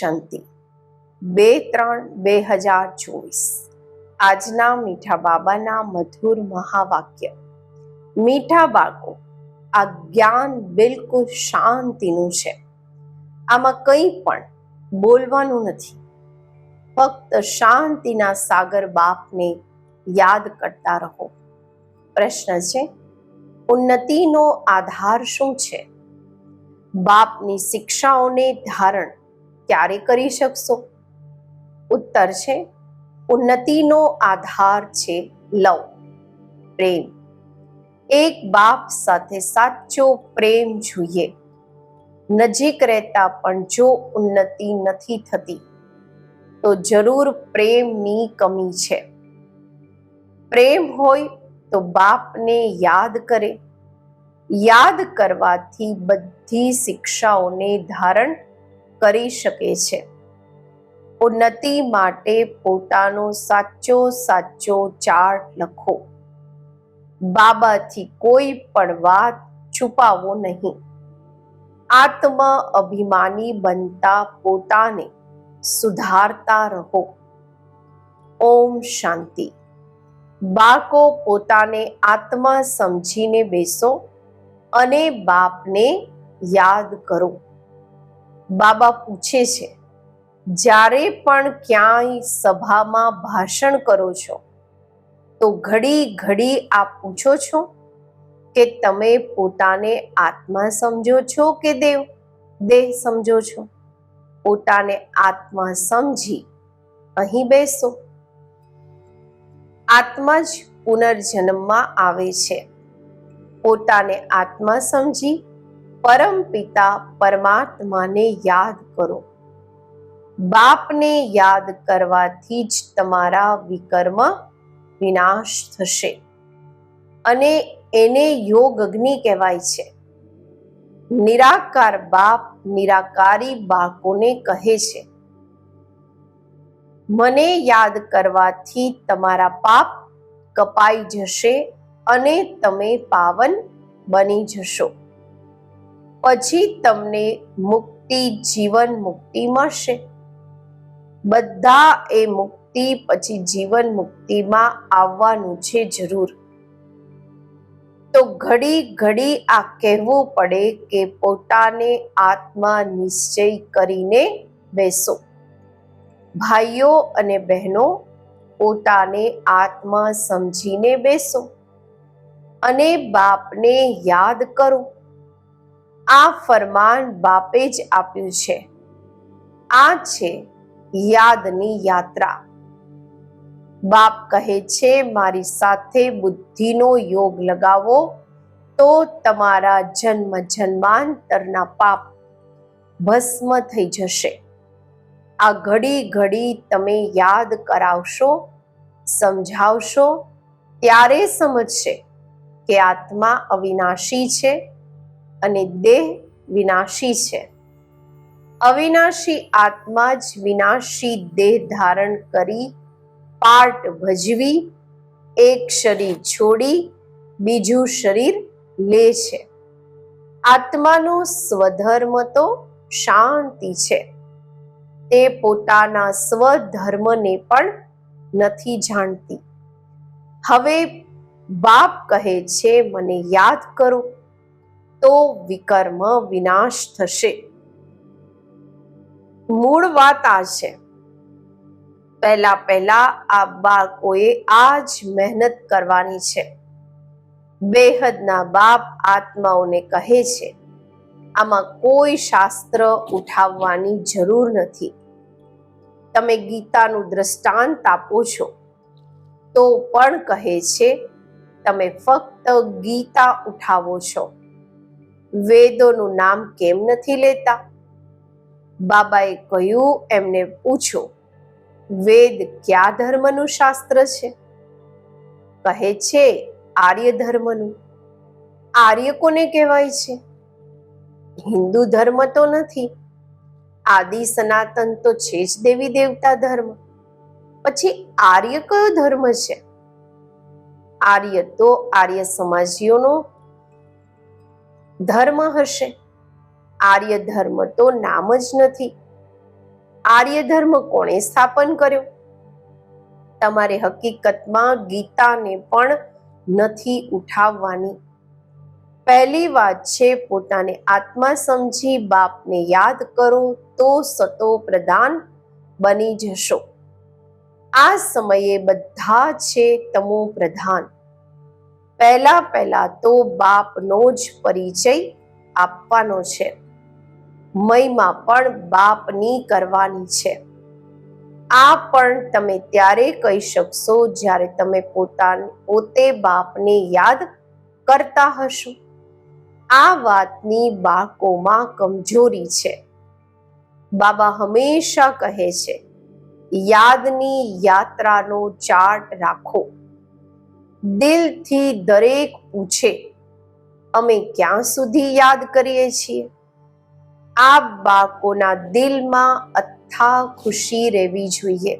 શાંતિ. બે ત્રણ બે હજાર ચોવીસ. આજના મીઠા બાબાના મધુર મહાવાક્ય. મીઠા બાળકો, આ જ્ઞાન બિલકુલ શાંતિનું છે. આમાં કંઈ પણ બોલવાનું નથી. ફક્ત શાંતિના સાગર બાપને યાદ કરતા રહો. પ્રશ્ન છે, ઉન્નતિનો આધાર શું છે? બાપની શિક્ષાઓને ધારણ ક્યારે કરી શકશો? ઉત્તર છે, ઉન્નતિનો આધાર છે, લવ, પ્રેમ. એક બાપ સાથે સાચો પ્રેમ જોઈએ. નજીક રહેતા પણ જો ઉન્નતિ નથી થતી, તો જરૂર પ્રેમની કમી છે. પ્રેમ હોય તો બાપને યાદ કરે. યાદ કરવાથી બધી શિક્ષાઓને ધારણ કરી શકે છે. ઉન્નતિ માટે પોતાનો સાચો સાચો ચાર્ટ લખો. બાબાથી કોઈ પણ વાત છુપાવો નહીં. આત્મ અભિમાની બનતા પોતાને સુધારતા રહો. ઓમ શાંતિ. બાળકો પોતાને આત્મા સમજીને બેસો અને બાપને યાદ કરો. બાબા પૂછે છે, જ્યારે પણ ક્યાંય સભામાં ભાષણ કરો છો, તો ઘડી ઘડી આ પૂછો છો કે તમે પોતાને આત્મા સમજો છો કે દેવ? દેહ સમજો છો? પોતાને આત્મા સમજી અહીં બેસો. આત્મા જ પુનર્જન્મમાં આવે છે. પોતાને આત્મા સમજી પરમ પિતા પરમાત્માને યાદ કરો. બાપને યાદ કરવાથી જ તમારા વિકર્મ વિનાશ થશે. અને એને યોગ અગ્નિ કહેવાય છે. નિરાકાર બાપ નિરાકારી બાળકોને કહે છે, મને યાદ કરવાથી તમારા પાપ કપાઈ જશે અને તમે પાવન બની જશો. પછી તમને મુક્તિ, જીવન મુક્તિ મળશે. બધા એ મુક્તિ પછી જીવન મુક્તિમાં આવવાનું છે જરૂર. તો ઘડી ઘડી આ કહેવું પડે કે પોતાને આત્મા નિશ્ચય કરીને બેસો. ભાઈઓ અને બહેનો, પોતાને આત્મા સમજીને બેસો અને બાપને યાદ કરો. આ ફરમાન બાપે જ આપ્યું છે. આ છે યાદની યાત્રા. બાપ કહે છે, મારી સાથે બુદ્ધિનો યોગ લગાવો તો તમારા જન્મ જન્માંતરના પાપ ભસ્મ થઈ જશે. આ ઘડી ઘડી તમે યાદ કરાવશો, સમજાવશો, ત્યારે સમજશે કે આત્મા અવિનાશી છે અને દેહ વિનાશી છે. અવિનાશી આત્મા જ વિનાશી દેહ ધારણ કરી પાર્ટ ભજવી, એક શરીર છોડી બીજું શરીર લે છે. આત્માનો સ્વધર્મ તો શાંતિ છે. તે પોતાના સ્વધર્મને પણ નથી જાણતી. હવે બાપ કહે છે, મને યાદ કરો. તો વિકર્મ વિનાશ થશે. મૂળ વાત આ છે. પહેલા પહેલા આ બાળકોએ આ જ મહેનત કરવાની છે. બેહદના બાપ આત્માઓને કહે છે, આમાં કોઈ શાસ્ત્ર ઉઠાવવાની જરૂર નથી. તમે ગીતાનું દ્રષ્ટાંત આપો છો. તો પણ કહે છે, તમે ફક્ત ગીતા ઉઠાવો છો. વેદોનું નામ કેમ નથી લેતા? બાબાએ કહ્યું, એમને પૂછો, વેદ કયા ધર્મનું શાસ્ત્ર છે? કહે છે, આર્ય ધર્મનું. આર્ય કોને કહેવાય છે? હિન્દુ ધર્મ તો નથી. આદિ સનાતન તો છે જ દેવી દેવતા ધર્મ. પછી આર્ય કયો ધર્મ છે? આર્ય તો આર્ય સમાજીઓનો ધર્મ હશે? આર્ય ધર્મ તો નામ જ નથી. આર્ય ધર્મ કોણે સ્થાપન કર્યો? તમારે હકીકતમાં ગીતાને પણ નથી ઉઠાવવાની. પહેલી વાત છે પોતાને આત્મા સમજી બાપને યાદ કરો તો સતો પ્રદાન બની જશો. આ સમયે બધા છે તમો પ્રધાન. પહેલા પહેલા તો બાપનો જ પરિચય આપવાનો છે. મહિમા પણ બાપની કરવાની છે. આ પણ તમે ત્યારે કહી શકશો જ્યારે તમે પોતાને, પોતે બાપને યાદ કરતા હશો. આ વાતની બાળકોમાં કમજોરી છે. બાબા હંમેશા કહે છે, યાદની યાત્રાનો ચાર્ટ રાખો. દિલથી દરેક પૂછે, અમે ક્યાં સુધી યાદ કરીએ છીએ? આ બાળકોના દિલમાં અથા ખુશી રહેવી જોઈએ.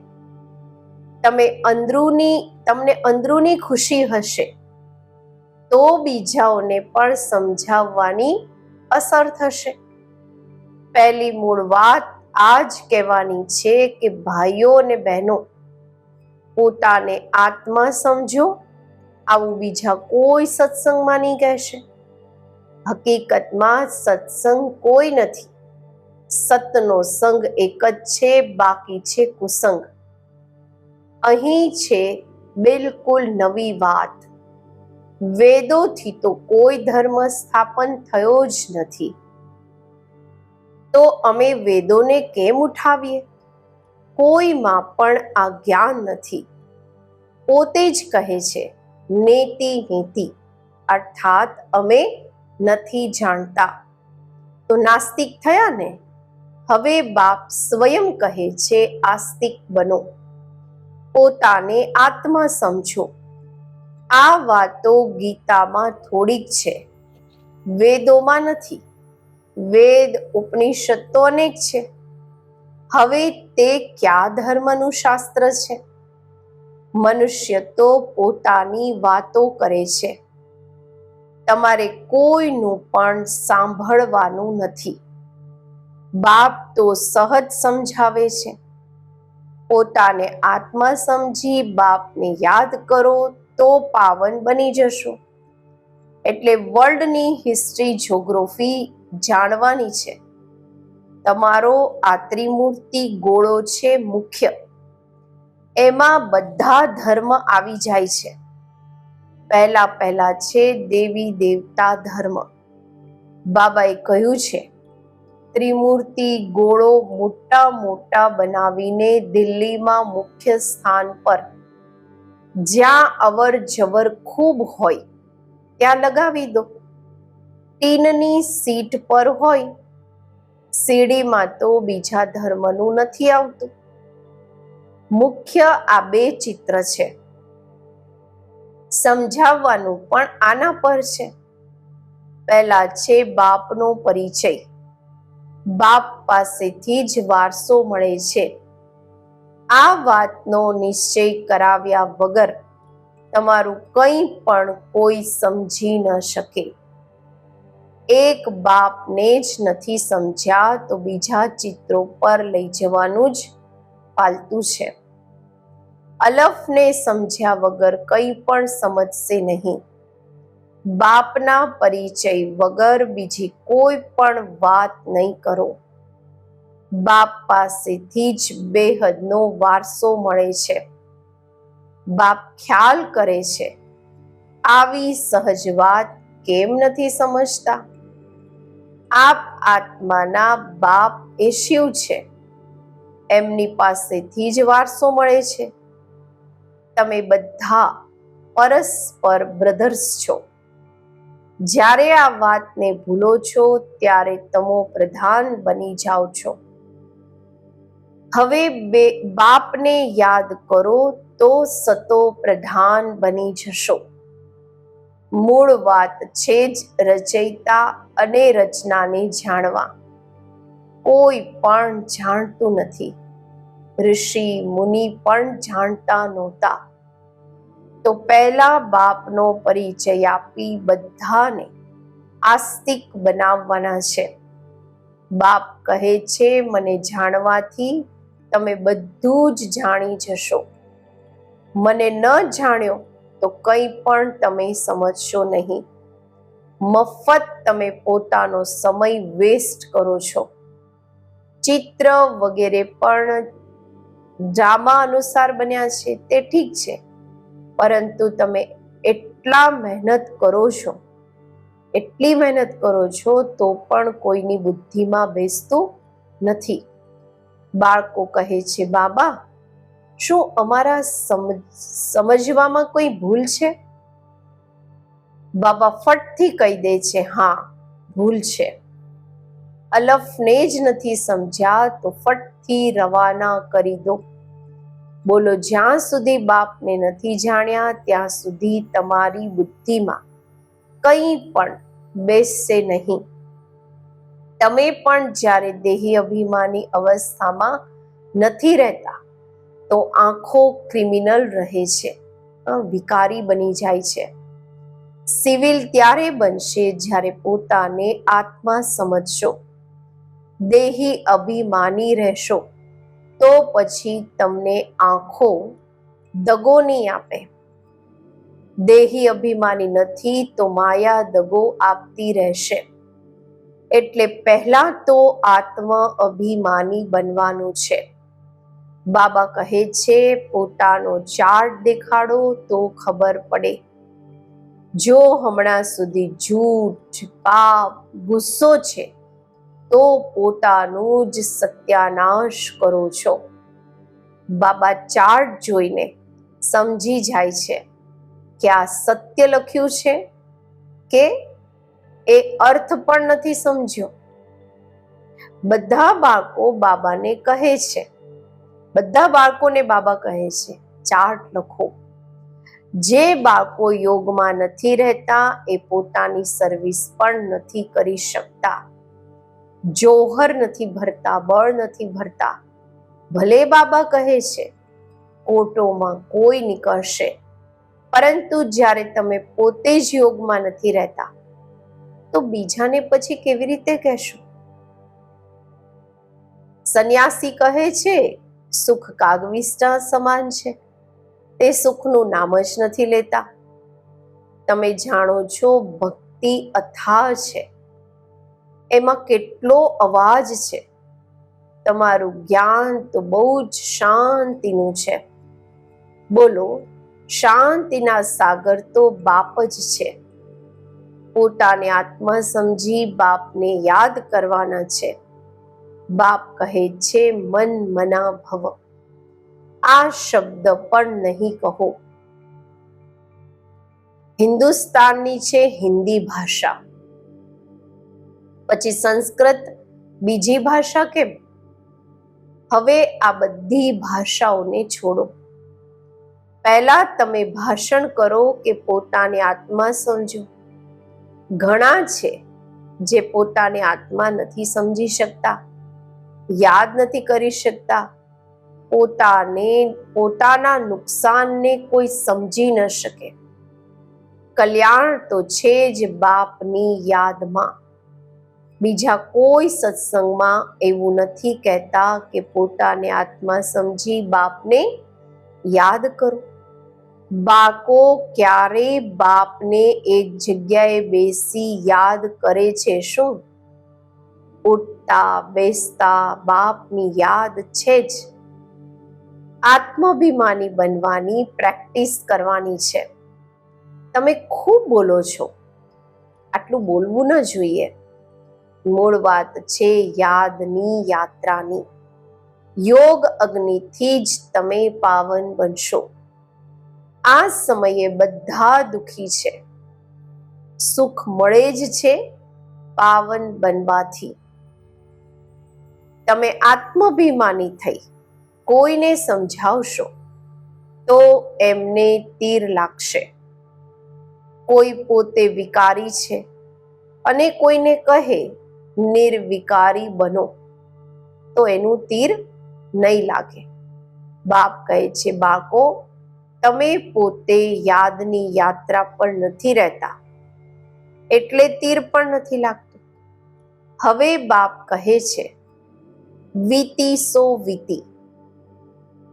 તમે અંદરૂની, તમને અંદરૂની ખુશી હશે, તો બીજાઓને પણ સમજાવવાની અસર થશે. પહેલી મૂળ વાત આ જ કહેવાની છે કે ભાઈઓ અને બહેનો, પોતાને આત્મા સમજો આવું બીજા કોઈ સત્સંગમાં નહીં કહેશે. હકીકતમાં સત્સંગ કોઈ નથી. સતનો સંગ એક જ છે, બાકી છે કુસંગ. અહીં છે બિલકુલ નવી વાત. વેદોથી તો કોઈ ધર્મ સ્થાપન થયો જ નથી. તો અમે વેદોને કેમ ઉઠાવીએ? કોઈમાં પણ આ જ્ઞાન નથી. પોતે જ કહે છે નેતિ નીતિ. અર્થાત અમે નથી જાણતા. તો નાસ્તિક થયા ને? હવે બાપ સ્વયં કહે છે, આસ્તિક બનો. પોતાને આત્મા સમજો. આ વાતો ગીતામાં થોડીક છે. વેદોમાં નથી. વેદ ઉપનિષદ તો અનેક છે. હવે તે કયા ધર્મનું શાસ્ત્ર છે? મનુષ્ય તો પોતાની વાતો કરે છે. તમારે કોઈનું પણ સાંભળવાનું નથી. બાપ તો સહજ સમજાવે છે. પોતાને આત્મા સમજી બાપને યાદ કરો તો પાવન બની જશો. એટલે વર્લ્ડની હિસ્ટ્રી જોગ્રાફી જાણવાની છે. તમારો આ ત્રિમૂર્તિ ગોળો છે મુખ્ય. એમાં બધા ધર્મ આવી જાય છે. પહેલા પહેલા છે દેવી દેવતા ધર્મ. બાબાએ કહ્યું છે, ત્રિમૂર્તિ ગોળો મોટા મોટા બનાવીને દિલ્હીમાં મુખ્ય સ્થાન પર. જ્યાં અવર જવર ખૂબ હોય, ત્યાં લગાવી દો. ટીનની સીટ પર હોય સીડીમાં તો બીજા ધર્મનું નથી આવતું. મુખ્ય આ બે ચિત્ર છે. સમજાવવાનું પણ આના પર છે. પહેલા છે બાપનો પરિચય. બાપ પાસેથી જ વારસો મળે છે. આ વાતનો નિશ્ચય કરાવ્યા વગર તમારું કંઈ પણ કોઈ સમજી ન શકે. એક બાપને જ નથી સમજ્યા તો બીજા ચિત્રો પર લઈ જવાનું જ પાલતું છે. અલફને સમજ્યા વગર કંઈ પણ સમજશે નહીં. બાપના પરિચય વગર બીજી કોઈ પણ વાત નહીં કરો. બાપ પાસેથી જ બેહદનો વારસો મળે છે. બાપ ખ્યાલ કરે છે, આવી સહજ વાત કેમ નથી સમજતા? આપ આત્માના બાપ એ શિવ છે. એમની પાસેથી જ વારસો મળે છે. તમે બધા પરસ્પર બ્રધર્સ છો. જ્યારે આ વાતને ભૂલો છો, ત્યારે તમો પ્રધાન બની જાઓ છો. હવે બે, બાપને યાદ કરો તો સતો પ્રધાન બની જશો. મૂળ વાત છે જ રચયિતા અને રચનાને જાણવા. કોઈ પણ જાણતું નથી. ઋષિ મુનિ પણ જાણતા નહોતા. તો પહેલા બાપનો પરિચય આપી બધાને આસ્તિક બનાવવાના છે. બાપ કહે છે, મને જાણવાથી તમે બધું જ જાણી જશો. મને ન જાણ્યો તો કંઈ પણ તમે સમજશો નહીં. મફત તમે પોતાનો સમય વેસ્ટ કરો છો. ચિત્ર વગેરે પણ ડ્રામા અનુસાર બન્યા છે. તે ઠીક છે. પરંતુ તમે એટલા મહેનત કરો છો, એટલી મહેનત કરો છો, તો પણ કોઈની બુદ્ધિમાં બેસતું નથી. બાળકો કહે છે, બાબા, શું અમારા સમજ સમજવામાં કોઈ ભૂલ છે? બાબા ફટથી કહી દે છે, હા, ભૂલ છે. અલફને જ નથી સમજ્યા, તો ફટથી રવાના કરી દો. બોલો, જ્યાં સુધી બાપને નથી જાણ્યા, ત્યાં સુધી તમારી બુદ્ધિમાં કંઈ પણ બેસશે નહીં. તમે પણ જ્યારે દેહી અભિમાની અવસ્થામાં નથી રહેતા, તો આંખો ક્રિમિનલ રહે છે. વિકારી બની જાય છે. સિવિલ ત્યારે બનશે જ્યારે પોતાને આત્મા સમજશો. દેહી અભિમાની રહેશો. તો પછી તમને આંખો દગો નહીં આપે. દેહી અભિમાની નથી તો માયા દગો આપતી રહેશે. એટલે પહેલા તો આત્મ અભિમાની બનવાનું છે. બાબા કહે છે, પોતાનો ચાર્ટ દેખાડો તો ખબર પડે. જો હમણાં સુધી જૂઠ, પાપ, ગુસ્સો છે તો પોતાનું જ સત્યાનાશ કરો છો. બાબા ચાર્ટ જોઈને સમજી જાય છે કે આ સત્ય લખ્યું છે કે એ અર્થ પણ નથી સમજ્યો. બધા બાળકો બાબાને કહે છે. બધા બાળકોને બાબા કહે છે, ચાર્ટ લખો. જે બાળકો યોગમાં નથી રહેતા એ પોતાની સર્વિસ પણ નથી કરી શકતા. જોહર નથી ભરતા, બળ નથી ભરતા. ભલે બાબા કહે છે કોટોમાં કોઈ નીકળશે. પરંતુ જ્યારે તમે પોતે જ યોગમાં નથી રહેતા, તો બીજાને પછી કેવી રીતે કહેશો? સંન્યાસી કહે છે, સુખ કાગવિષ્ટા સમાન છે. તે સુખનું નામ જ નથી લેતા. તમે જાણો છો, ભક્તિ અથાહ છે. એમાં કેટલો અવાજ છે? તમારું જ્ઞાન તો બહુ જ શાંતિનું છે. બોલો, શાંતિના સાગર તો બાપ જ છે. પોતાને આત્મા સમજી બાપને યાદ કરવાના છે. બાપ કહે છે, મન મના ભવ આ શબ્દ પણ નહીં કહો. હિન્દુસ્તાનની છે હિન્દી ભાષા. પછી સંસ્કૃત બીજી ભાષા કેમ? હવે આ બધી ભાષાઓને છોડો. પહેલા તમે ભાષણ કરો કે પોતાને આત્મા સમજો. ઘણા છે જે પોતાને આત્મા નથી સમજી શકતા, યાદ નથી કરી શકતા, પોતાને, પોતાના નુકસાનને કોઈ સમજી ન શકે. કલ્યાણ તો છે જ બાપની યાદમાં. બીજા કોઈ સત્સંગમાં એવું નથી કહેતા કે પોતાને આત્મા સમજી બાપને યાદ કરો. બાકો ક્યારે બાપને એક જગ્યાએ બેસી યાદ કરે છે શું? ઉઠતા, બેસતા બાપની યાદ છે જ. આત્માભિમાની બનવાની, પ્રેક્ટિસ કરવાની છે. તમે ખૂબ બોલો છો. આટલું બોલવું ન જોઈએ. મૂળ વાત છે યાદની યાત્રાની. યોગ અગ્નિથી જ તમે પાવન બનશો. આ સમયે બધા દુખી છે. સુખ મળે જ છે પાવન બનવાથી. તમે આત્માભિમાની થઈ કોઈને સમજાવશો તો એમને તીર લાગશે. કોઈ પોતે વિકારી છે અને કોઈને કહે નિર્વિકારી બનો. તો એનું તીર નહીં લાગે. બાપ કહે છે બાકો તમે પોતે યાદની યાત્રા પર નથી રહેતા. એટલે તીર પણ નથી લાગતું. હવે બાપ કહે છે, વીતી સો વીતી.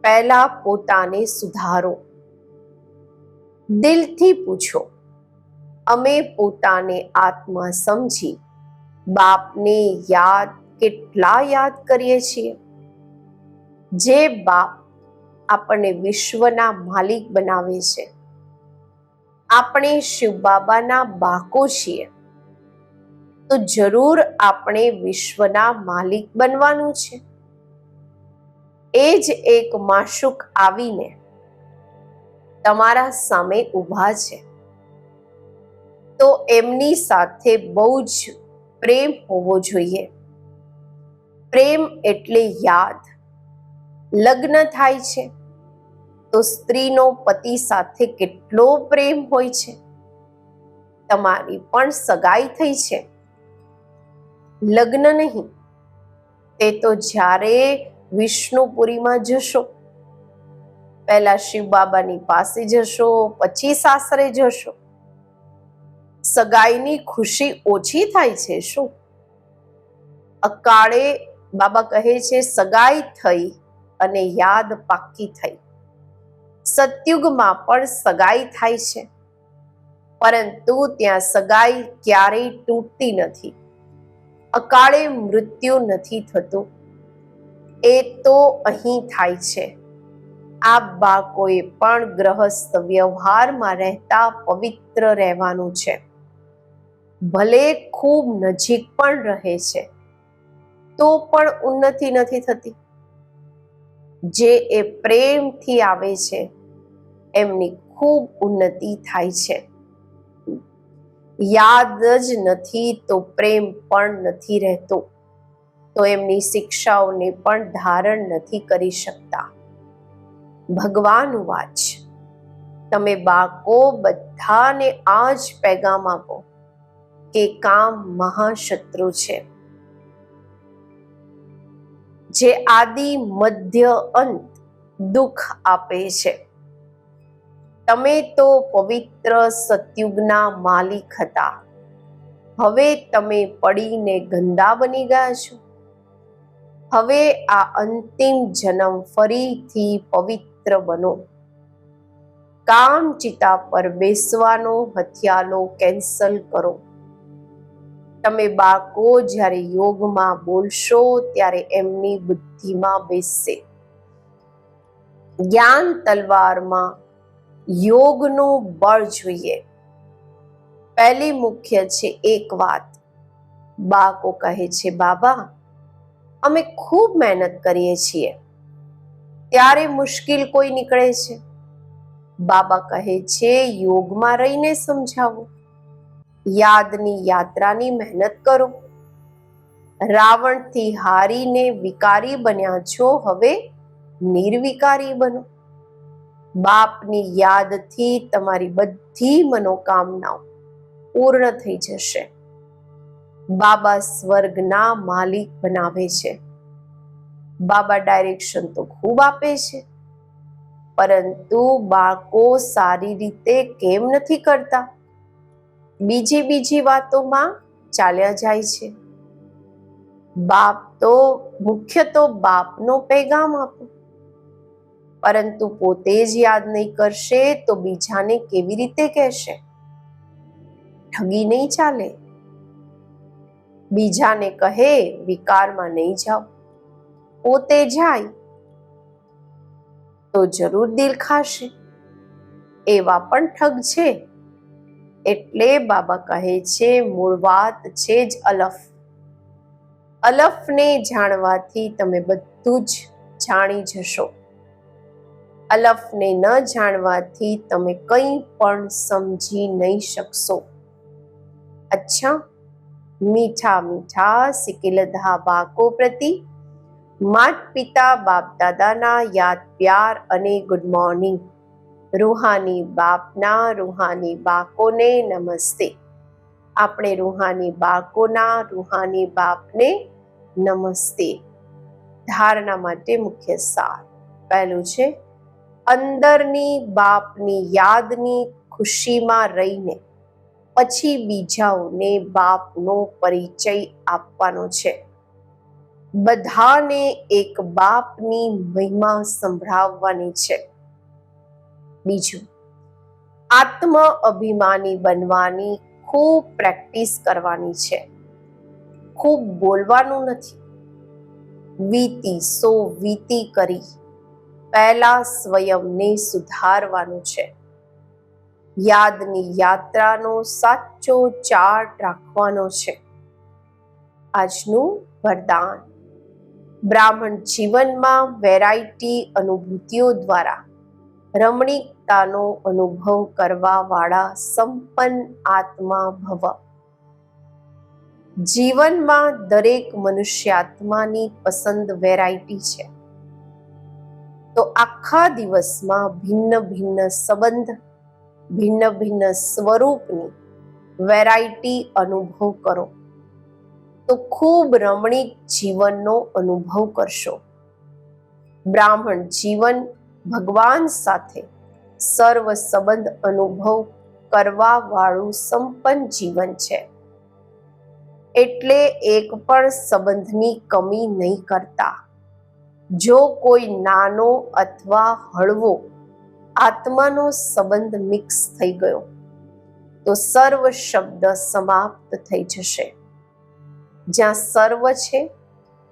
પહેલા પોતાને સુધારો. દિલથી પૂછો, અમે પોતાને આત્મા સમજી બાપને યાદ કેટલા યાદ કરીએ છીએ. જે બાપ આપણને વિશ્વના માલિક બનાવે છે. આપણે શિવ બાબાના બાકો છીએ. તો જરૂર આપણે વિશ્વના માલિક બનવાનું છે. એ જ એક માશુક આવીને તમારા સામે ઊભા છે. તો એમની સાથે બહુ જ પ્રેમ હોવો જોઈએ. પ્રેમ એટલે યાદ. લગ્ન થાય છે, તો સ્ત્રીનો પતિ સાથે કેટલો પ્રેમ હોય છે? તમારી પણ સગાઈ થઈ છે? લગ્ન નહીં, તે તો જ્યારે વિષ્ણુપુરીમાં જશો. પહેલા શિવ બાબાની પાસે જશો, પછી સાસરે જશો. સગાઈની ખુશી ઓછી થાય છે, શું? અકાળે બાબા કહે છે, સગાઈ થઈ અને યાદ પાકી થઈ. સતયુગમાં પણ સગાઈ થાય છે. પરંતુ ત્યાં સગાઈ ક્યારેય તૂટતી નથી. અકાળે મૃત્યુ નથી થતું. એ તો અહીં થાય છે. આ બાકોએ પણ ગ્રહસ્થ વ્યવહારમાં રહેતા પવિત્ર રહેવાનું છે. ભલે ખૂબ નજીક પણ રહે છે, તો પણ ઉન્નતિ નથી થતી. જે એ પ્રેમથી આવે છે, એમની ખૂબ ઉન્નતિ થાય છે. યાદ જ નથી તો પ્રેમ પણ નથી રહેતો, તો એમની શિક્ષાઓને પણ ધારણ નથી કરી શકતા. ભગવાન વાચ, તમે બાકો બધાને આ જ પેગામ આપો. કે કામ મહાશત્રુ છે. જે આદિ, મધ્ય અંત દુઃખ આપે છે. તમે તો પવિત્ર સતયુગના માલિક હતા. હવે તમે પડીને ગંદા બની ગયા છો. હવે આ અંતિમ જન્મ ફરીથી પવિત્ર બનો. કામ ચિતા પર બેસવાનો હથિયાલો કેન્સલ કરો. તમે બાળકો જ્યારે યોગમાં બોલશો ત્યારે એમની બુદ્ધિમાં બેસશે. જ્ઞાન તલવારમાં યોગનું બળ જોઈએ. પહેલી મુખ્ય છે એક વાત. બાકો કહે છે, બાબા, અમે ખૂબ મહેનત કરીએ છીએ. ત્યારે મુશ્કેલ કોઈ નીકળે છે? બાબા કહે છે, યોગમાં રહીને સમજાવો. યાદની યાત્રાની મહેનત કરો. રાવણથી હારીને વિકારી બન્યા છો, હવે નિર્વિકારી બનો. બાપની યાદથી તમારી બધી મનોકામનાઓ પૂર્ણ થઈ જશે. બાબા સ્વર્ગના માલિક બનાવે છે. બાબા ડાયરેક્શન તો ખૂબ આપે છે. પરંતુ બાળકો સારી રીતે કેમ નથી કરતા? બીજી બીજી વાતોમાં ચાલ્યા જાય છે. બાપ તો, મુખ્ય તો બાપનો પેગામ આપો. પરંતુ પોતે જ યાદ નહીં કરશે તો બીજાને કેવી રીતે કહેશે? ઠગી નહીં ચાલે. બીજાને કહે, વિકારમાં નહીં જાઓ. પોતે જાય. તો જરૂર દિલ ખાશે. એવા પણ ઠગ છે. એટલે બાબા કહે છે, મૂળ વાત છે જ અલફ. અલફને જાણવાથી તમે બધું જ જાણી જશો. અલફને ન જાણવાથી તમે કંઈ પણ સમજી નહીં શકશો. અચ્છા, મીઠા મીઠા સિકિલધા બાકો પ્રતિ. માત પિતા બાપ દાદાના યાદ પ્યાર અને ગુડ મોર્નિંગ. રૂહાની બાપના, રૂહાની બાકોને નમસ્તે. આપણે રૂહાની બાકોના, રૂહાની બાપને નમસ્તે. ધારણા માટે મુખ્ય સાર. પહેલું છે, અંદરની બાપની યાદની ખુશીમાં રહીને. પછી બીજાઓને બાપનો પરિચય આપવાનો છે. બધાને એક બાપની મહિમા સંભળાવવાની છે. બીજું. આત્મ અભિમાની બનવાની ખૂબ પ્રેક્ટિસ કરવાની છે. ખૂબ બોલવાનું નથી. વીતી સો વીતી કરી. પહેલા સ્વયંને સુધારવાનું છે. યાદની યાત્રાનો સાચો ચાર્ટ રાખવાનો છે. આજનું વરદાન. બ્રાહ્મણ જીવનમાં વેરાયટી અનુભૂતિઓ દ્વારા રમણીકતાનો અનુભવ કરવાવાળા સંપન્ન આત્મા ભવ. જીવનમાં દરેક મનુષ્યાત્માની પસંદ વેરાયટી છે. તો આખા દિવસમાં ભિન્ન ભિન્ન સંબંધ, ભિન્ન ભિન્ન સ્વરૂપની વેરાયટી અનુભવ કરો. તો ખૂબ રમણીક જીવનનો અનુભવ કરશો. બ્રાહ્મણ જીવન ભગવાન સાથે સર્વ સંબંધ અનુભવ કરવા વાળું સંપન્ન જીવન છે. એટલે એક પણ સંબંધની કમી નહીં કરતા. જો કોઈ નાનો અથવા હળવો આત્માનો સંબંધ મિક્સ થઈ ગયો, તો સર્વ શબ્દ સમાપ્ત થઈ જશે. જ્યાં સર્વ છે,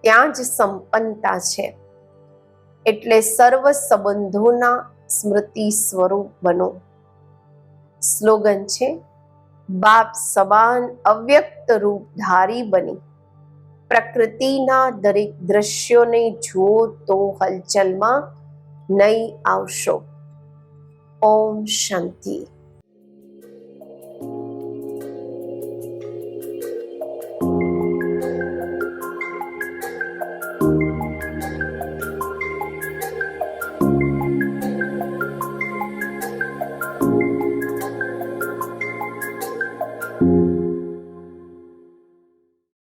ત્યાં જ સંપન્નતા છે. એટલે સર્વ સંબંધોના સ્મૃતિ સ્વરૂપ બનો. સ્લોગન છે, બાપ સમાન અવ્યક્ત રૂપ ધારી બની. પ્રકૃતિના દરેક દ્રશ્યોને જુઓ તો હલચલમાં નહીં આવશો. ઓમ શાંતિ.